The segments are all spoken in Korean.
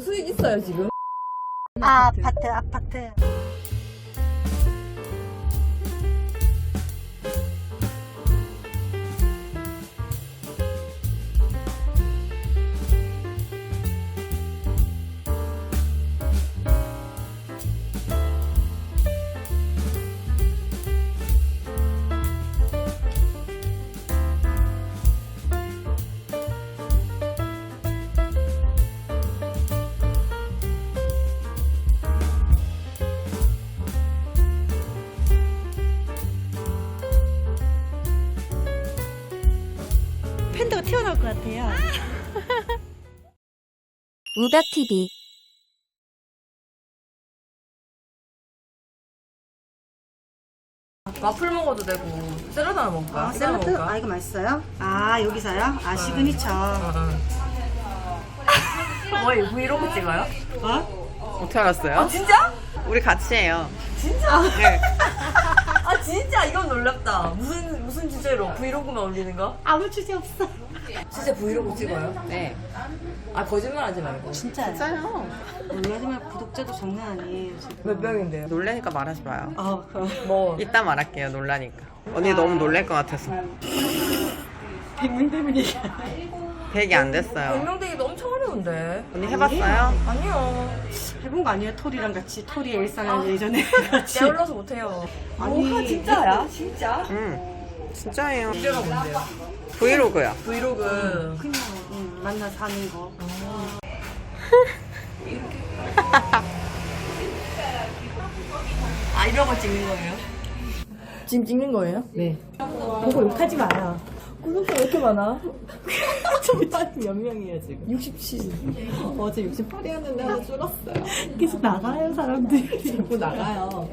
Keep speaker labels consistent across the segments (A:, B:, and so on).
A: 수익 있어요 지금?
B: 아, 아파트, 아파트. 같아요.
C: 우박TV
A: 와플 먹어도 되고 샐러드 하나 먹을까?
B: 아, 샐러드? 아, 이거 맛있어요? 아, 여기서요? 아, 시그니처.
A: 뭐야 브이로그 찍어요?
D: 어떻게 알았어요?
A: 아 진짜?
D: 우리 같이 해요.
A: 진짜?
D: 네.
A: 아 진짜 이건 놀랍다 무슨 무슨 주제로 브이로그만 올리는 거?
B: 아무 주제 없어.
A: 진짜 브이로그 찍어요?
D: 네.
A: 아 거짓말 하지 말고
B: 진짜.
D: 진짜요?
B: 놀라지만 구독자도 장난 아니에요, 지금.
A: 몇 명인데요?
D: 놀래니까 말하지 마요.
B: 아, 그럼.
A: 뭐
D: 이따 말할게요, 놀라니까. 언니 너무 놀랄 것 같아서.
B: 100명 되면 얘기
D: 100이 안 됐어요.
A: 100명 되기도 엄청 어려운데
D: 언니 해봤어요?
A: 아니요
B: 해본 거 아니에요? 토리랑 같이. 토리의 일상을 예전에 같이.
A: 게을러서 못해요
B: 아니.
A: 뭐가 진짜야? 진짜?
D: 응. 진짜예요.
A: 주제가 뭔데요?
D: 브이로그요.
A: 브이로그
B: 그냥 응, 만나서 하는 거.
A: 아 이런 거 찍는 거예요? 지금 찍는 거예요?
B: 네. 보고 욕하지 마요.
A: 구독자 왜 이렇게 많아?
B: 딸몇 명이에요, 지금?
A: 67
B: 어제 68이었는데 하나 줄었어요. 계속 나가요, 사람들이. 자꾸 나가요.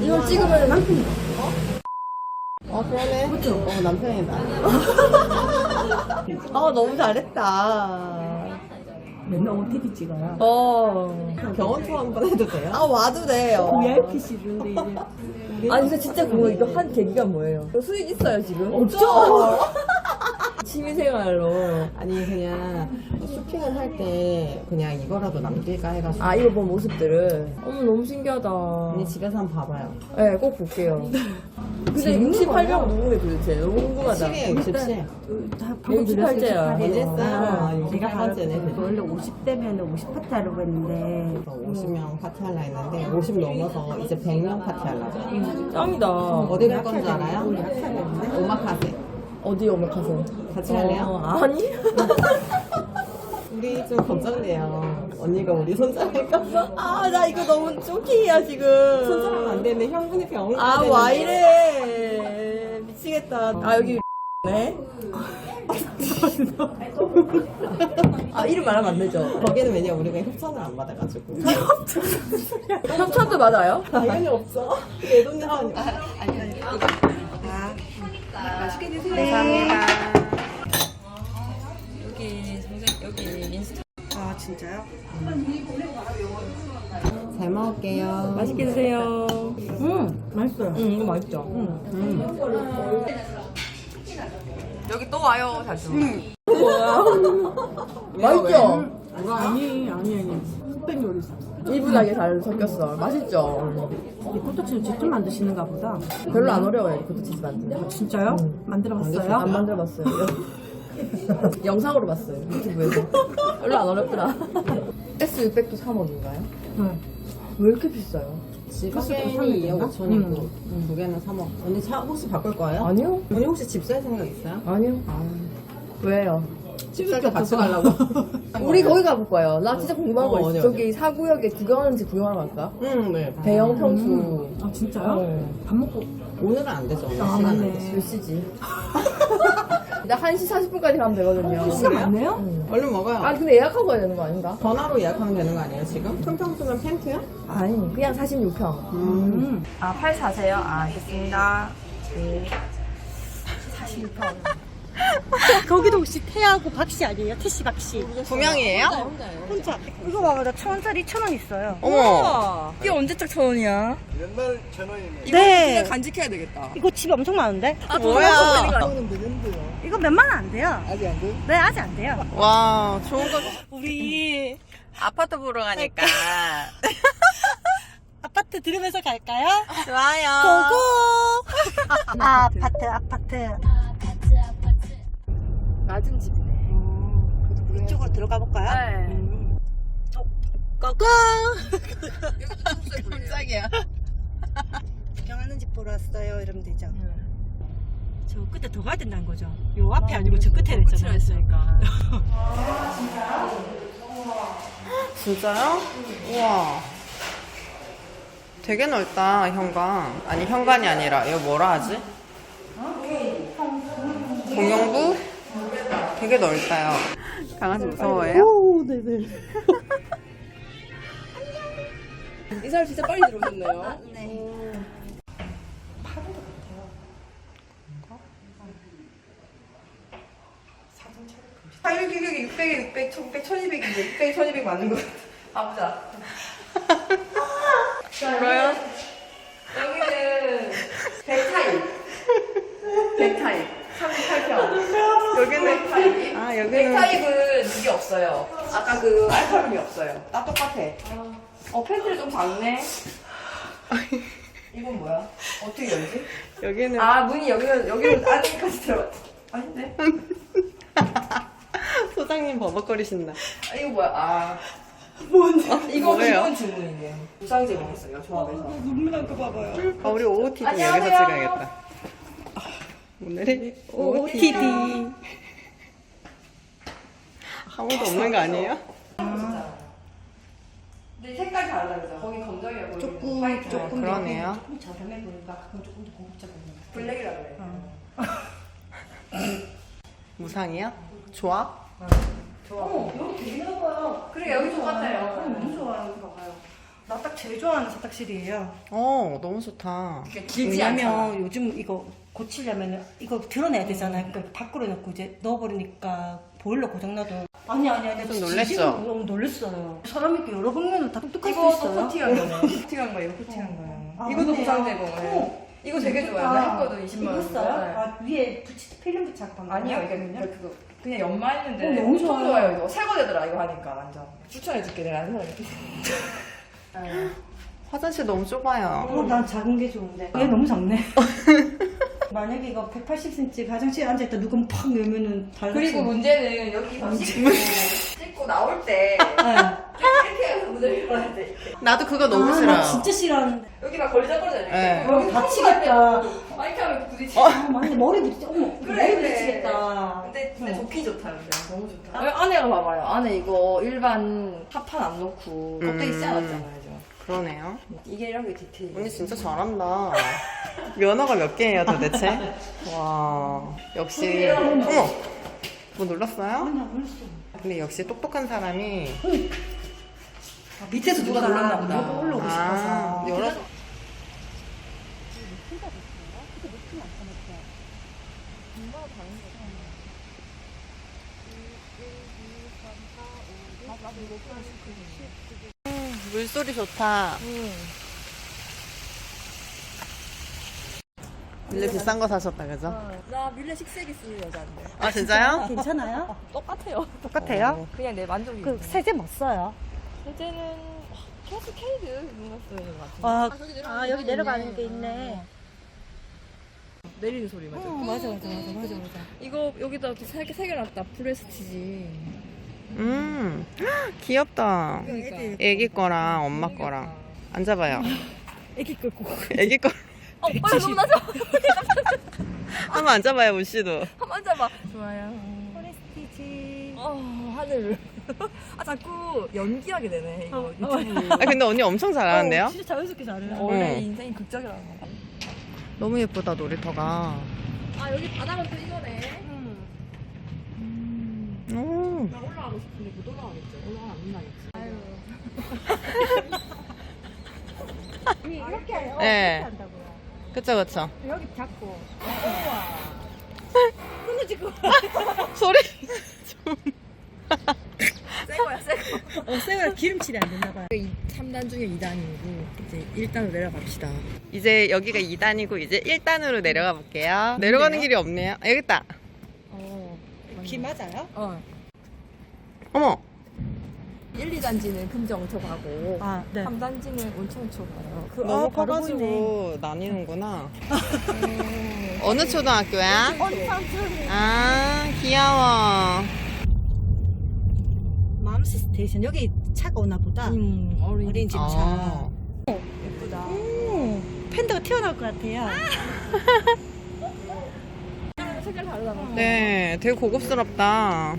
A: 이걸 찍으면
D: 어, 그러네. 어, 남편이다.
A: 아 너무 잘했다
B: 맨날 OTT 찍어요.
A: 어.
D: 병원 투어 한번 해도 돼요?
A: 아 와도 돼요
B: VIP실인데 이제.
A: 아니 근데 진짜 그거 이거 한 계기가 뭐예요? 수익 있어요 지금? 없죠 취미생활로.
E: 아니 그냥 쇼핑을 할 때 그냥 이거라도 남길까 해가지고.
A: 아 이거 본 모습들을? 어머 너무 신기하다.
E: 언니 집에서 한번 봐봐요.
A: 네 꼭 볼게요. 근데 68명 누구게 도대체 너무 궁금하다.
E: 67이에요
B: 67다
A: 68 제야
E: 이제어요
B: 제가
E: 68번째네
B: 원래 50대면 50파트 하려고 했는데.
E: 50명 파티 하려 했는데 50 넘어서 이제 100명 파티 하려고.
A: 짱이다.
E: 어디 갈 건지 알아요? 오마카세
A: 어디 오메카세
E: 같이 갈래요?
A: 어, 아니
E: 우리 좀 걱정돼요 언니가 우리 손잡을까?
A: 아 나 이거 너무 쇼킹이야 지금
E: 손잡으면 안 되는데 형분이 병원 가야
A: 아,
E: 되는데
A: 와 이래. 미치겠다. 아, 여기 네. 아, 이름 말하면 안 되죠.
E: 거기는 왜냐 우리가 협찬을 안 받아가지고
A: 협찬도 맞아요?
E: 당연히 없어 내 돈 내서
B: 맛있게 드세요.
D: 감사합니다.
A: 여기, 선생 여기 인스타.
B: 아 진짜요?
E: 잘 먹을게요
A: 맛있게 드세요.
B: 음 맛있어요.
A: 응, 이거 맛있죠? 응. 여기 또 와요, 자주. 뭐야? 맛있죠?
B: 아니 아니 아니 흑백 요리.
A: 이분하게 잘 섞였어. 맛있죠?
B: 이 포토치는 직접 만드시는가 보다.
A: 별로 안 어려워요, 그것도 치즈 만드는 거.
B: 진짜요? 만들어봤어요?
A: 안 만들어봤어요. 영상으로 봤어요, 유튜브에서. 별로 안 어렵더라. S600도 3억인가요?
B: 네.
A: 왜 이렇게 비싸요?
E: 지갑이 2억 5천이고 두 개는 3억 언니 차 혹시 바꿀 거예요?
A: 아니요.
E: 언니 혹시 집 살 생각 있어요?
A: 아니요. 왜요?
E: 집살때 같이 가려고
A: 우리 거기 가볼 거예요. 나 진짜 궁금한 거
E: 어,
A: 있어.
E: 어디,
A: 저기 사구역에 구경하는지 구경하러 갈까?
E: 응 네.
A: 대형 평수.
B: 아 진짜요?
A: 네.
B: 밥 먹고
E: 오늘은 안 되죠 오늘
B: 아,
E: 시간 안
B: 맞네.
E: 되죠
A: 몇 시지? 나 1시 40분까지 가면 되거든요.
B: 시간 많네요?
E: 얼른 먹어요
A: 아, 근데 예약하고 가야 되는 거 아닌가?
E: 전화로 예약하면 되는 거 아니에요 지금? 통평수면 팬트요?
A: 아니, 그냥 46평.
B: 음.
A: 아, 팔 사세요? 아, 알겠습니다. 네. 46평.
B: 거기도 혹시 태하고 박씨 아니에요? 태씨 박씨.
E: 두 명이에요?
B: 혼자. 이거 봐봐, 나 천 원짜리 천 원 있어요.
E: 어머.
A: 이게 언제적 천 원이야?
C: 옛날 천원이네.
A: 이거
B: 네.
A: 진짜 간직해야 되겠다.
B: 이거 집에 엄청 많은데?
A: 아,
E: 뭐야.
C: 이거는 되는데요.
B: 이거 몇만 원 안 돼요.
C: 아직 안 돼?
B: 네, 아직 안 돼요.
E: 와, 좋은 거.
B: 우리
E: 아파트 보러 가니까.
B: 아파트 들으면서 갈까요?
E: 좋아요.
B: 고고! 아, 아파트, 아파트.
A: 낮은 집이네.
B: 이쪽으로 들어가 볼까요?
A: 네.
B: 고고!
E: 깜짝이야.
B: 구경하는 집 보러 왔어요. 이러면 되죠. 저 끝에 더 가야 된다는 거죠. 요 앞에 아니고 저 끝에 있잖아요.
A: 했으니까.
E: 진짜요? 우와. 되게 넓다, 현관. 아니, 현관이 아니라, 이거 뭐라 하지? 공용부? 되게 넓다요. 강아지 무서워해요?
B: 오, 네네.
A: 이 사람 진짜 빨리 들어오셨네요.
E: 아, 여기, 여기, 600에 600, 1100, 1200인데, 600, 1200 맞는 거 같아.
A: 아, 보자.
E: 뭐요?
A: 여기는 100타입. 100타입. 38평.
E: 여기는,
A: 100타입.
E: 아, 여기는.
A: 100타입은 이게 없어요. 아까 그 알파룸이 없어요. 나 똑같아. 어, 팬트를 좀 작네. 이건 뭐야? 어떻게 열지?
E: 여기는.
A: 아, 문이 여기는, 여기는 안에까지 들어갔다. 아닌데?
E: 소장님 버벅거리신다.
A: 아, 이거 뭐야? 아. 뭔데? 이거
E: 뭐예요?
A: 기본 주문이네요. 무상 제공했어요, 조합에서.
E: 아, 우리 OOTD 여기서
A: 안녕하세요.
E: 찍어야겠다. 아, 오늘의 OOTD. 아무도 없는 거 아니에요?
A: 근데 색깔 다르다면서 거기 검정이라 보이는
B: 조금,
A: 화이트.
B: 조금
E: 그러네요.
B: 조금 저렴해 보니까 가끔 조금 더 고급져 보이는 거.
A: 블랙이라 그래.
E: 무상이야? 좋아?
B: 어, 여기 되게 넓어요.
A: 그래, 여기 똑같아요.
B: 너무 좋아요. 여기 봐봐요. 나 딱 제일 좋아하는 세탁실이에요.
E: 어, 너무 좋다.
A: 길지 않잖아.
B: 왜냐면 요즘 이거 고치려면 이거 드러내야 되잖아요. 그러니까 밖으로 놓고 이제 넣어버리니까 보일러 고장나도. 아니, 아니, 아니.
E: 좀 놀랬어?
B: 진심으로 너무 놀랬어요. 사람이 이렇게 여러 방면으로 다 똑똑할 수
A: 이거 또
B: 있어요.
A: 코팅한 거네. 코팅한 거예요, 코팅한 거예요.
B: 아,
A: 이것도
B: 맞네요.
A: 무상 제공을.
B: 어.
A: 이거 되게 좋아요. 나 했거든, 20만 원.
B: 이거 써요? 아, 위에 붙이, 필름 붙이고 한
A: 아니요? 이게 그냥 그거 그냥 연마했는데
B: 어, 너무
A: 엄청
B: 좋아요.
A: 좋아요. 이거 새거 되더라 이거 하니까 완전 추천해줄게 내가 아는 사람이.
E: 화장실 너무 좁아요.
B: 어, 난 작은 게 좋은데. 얘 너무 작네. 만약에 이거 180cm 화장실에 앉아있다 누군 팍 열면은 달라.
A: 그리고 문제는 여기서 씻고 씻고 나올 때
B: 네.
A: 이렇게 해서 문을 열어야 돼. 이렇게.
E: 나도 그거 너무
B: 아,
E: 싫어요.
B: 나 진짜 싫어하는데.
A: 여기가 걸리적거리잖아요.
E: 네.
A: 여기
B: 다치겠다.
A: 아, 이렇게 하면 부딪히.
B: 아, 맞네. 머리 부딪혀. 어머,
A: 그래,
B: 머리. 부딪히겠다.
A: 근데 근데
B: 어.
A: 좋긴 좋다 근데 너무 좋다. 여기 안에가 봐봐요. 안에 이거 일반 합판 안 놓고 껍데기
E: 음.
A: 씌워놨잖아요. 지금.
E: 그러네요.
A: 이게 이런 게 디테일.
E: 언니 진짜 잘한다. 면허가 몇 개예요 도대체? 와 역시 어머 뭐 놀랐어요?
B: 아니.
E: 근데 역시 똑똑한 사람이
B: 아, 밑에서 누가
A: 놀랐나 보다.
B: 올라오고
E: 아
B: 싶어서.
E: 여러 음, 물소리 좋다. 밀레 비싼 거 사셨다 그죠?
A: 나 밀레 식세기 쓰는 여자인데.
E: 아 진짜요?
B: 괜찮아요?
A: 똑같아요.
B: 똑같아요?
A: 그냥 내 만족이.
B: 그 세제 뭐 써요?
A: 케이스 케이크 이런 거 쓰는 것 같은데.
B: 아, 아 여기 내려가는 게 있네.
A: 내리는 소리 맞아.
B: 어, 맞아, 맞아, 맞아, 맞아, 맞아.
A: 이거 여기다 이렇게 세개 새겨놨다. 프레스티지.
E: 음 귀엽다.
A: 그러니까.
E: 애기 거랑 엄마 거랑 앉아봐요.
B: 애기 끌고.
E: 애기 거
A: 어, 빨리 너무 나죠?
E: 한번 앉아봐요 우씨도.
A: 한번 앉아봐. 좋아요.
B: 포레스티지.
A: 어, 하늘. 아, 자꾸 연기하게 되네, 이거 유튜브.
E: 아 근데 언니 엄청 잘하는데요?
B: 진짜 자연스럽게 잘해.
A: 원래
E: 어.
A: 인생이 극적이라는 거.
E: 너무 예쁘다 놀이터가.
A: 아, 여기 바다가 또 이거 나 올라가고 싶은데 못 올라가겠죠. 올라가면 안 나겠지.
B: 이렇게 해요.
E: 네.
B: 이렇게 한다고요.
E: 그쵸 그쵸.
B: 여기 잡고.
E: 소리.
A: 새 거야, 새 거.
B: 어, 쇠가 기름칠이 안 됐나 봐요.
A: 3단 중에 2단이고, 이제 1단으로 내려갑시다.
E: 이제 여기가 2단이고 이제 1단으로 내려가 볼게요. 내려가는 길이 없네요. 아, 여기 있다.
B: 비 맞아요?
A: 어.
E: 어머.
A: 1, 2단지는 금정초 가고,
B: 아, 네.
A: 3단지는 온천초 가요.
B: 그,
E: 너무
B: 아, 보이네.
E: 커가지고 나뉘는구나. 어느 초등학교야? 아, 귀여워.
B: 맘스 스테이션. 여기 차가 오나 보다.
A: 음, 어린.
B: 어린이집 차.
E: 어.
A: 예쁘다.
B: 오, 팬더가 튀어나올 것 같아요.
A: 색깔 다르다.
E: 네, 되게 고급스럽다.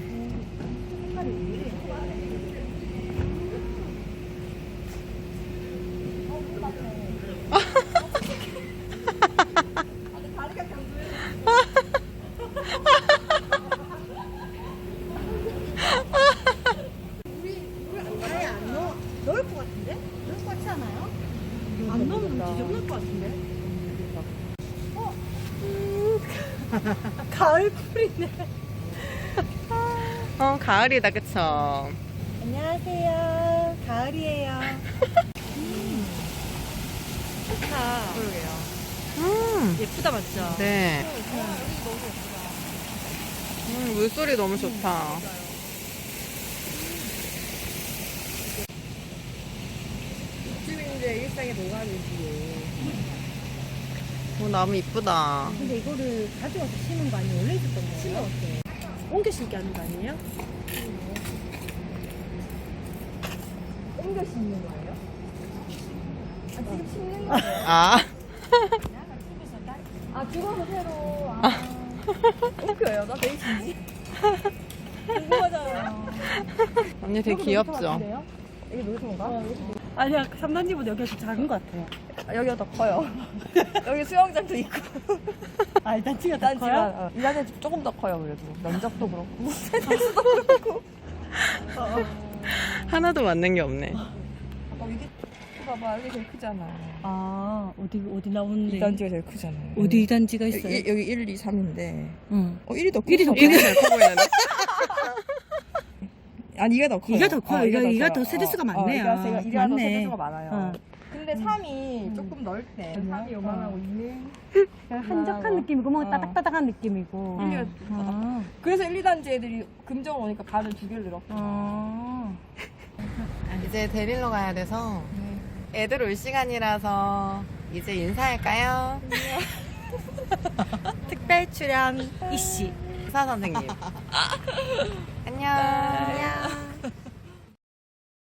B: 아예 안 넣어. 넣을 것 같은데? 넣을 것 같지 않아요? 안 넣으면 지저분할 것 같은데? 어? 가을 풀이네.
E: 어, 가을이다, 그쵸?
B: 안녕하세요. 가을이에요. 좋다.
E: 음,
B: 예쁘다, 맞죠?
E: 네. 음, 물소리 너무 좋다.
A: 집 인데 일상에 녹아들지.
E: 오, 나무 이쁘다.
B: 근데 이거를 가져와서 심은 거 아니에요? 원래 있었던 거예요? 심었대. 옮겨 심게 하는 거 아니에요?
A: 옮겨 심는 거예요? 아, 지금 심는 거예요?
E: 아,
A: 아, 죽어서 새로. 아. 옮겨요. 나 베이지지. 궁금하잖아요.
E: 언니 되게 귀엽죠?
A: 이게 놀이터인가?
B: 아니야, 3단지보다 여기가 좀 작은 것 같아요.
A: 아, 여기가 더 커요. 여기 수영장도 있고.
B: 아, 단지가 더
A: 단지가
B: 커요?
A: 어, 이 단지 조금 더 커요, 그래도. 면적도 그렇고.
E: 하나도 맞는 게 없네.
A: 어, 이게, 봐봐, 여기 제일 크잖아.
B: 아, 어디, 어디 나오는데?
A: 이 단지가 제일 크잖아요.
B: 어디 단지가
A: 여기,
B: 있어요?
A: 여기 1, 2, 3인데.
B: 응.
A: 어, 1이 더 커.
B: 1이 더
E: 제일 커 보이는데?
A: 아니, 이가 더 커요.
B: 이가 더 커요.
A: 어,
B: 이가-
A: 더
B: 이가
A: 커요.
B: 더 세대수가
A: 어,
B: 많네요.
A: 어, 이가, 세- 이가 더. 세대수가 많아요.
B: 어.
A: 근데 3이 조금 넓대. 3이 요만하고 2는
B: 한적한 느낌이고, 뭔가
A: 어.
B: 따닥따닥한 느낌이고.
A: 일, 이가
B: 아.
A: 그래서 1, 2단지 애들이 금정 오니까 반을 두 개를 늘었고.
B: 아.
E: 이제 데리러 가야 돼서 애들 올 시간이라서 이제 인사할까요?
B: 특별 출연 이씨.
E: 의사 선생님. 안녕. 안녕.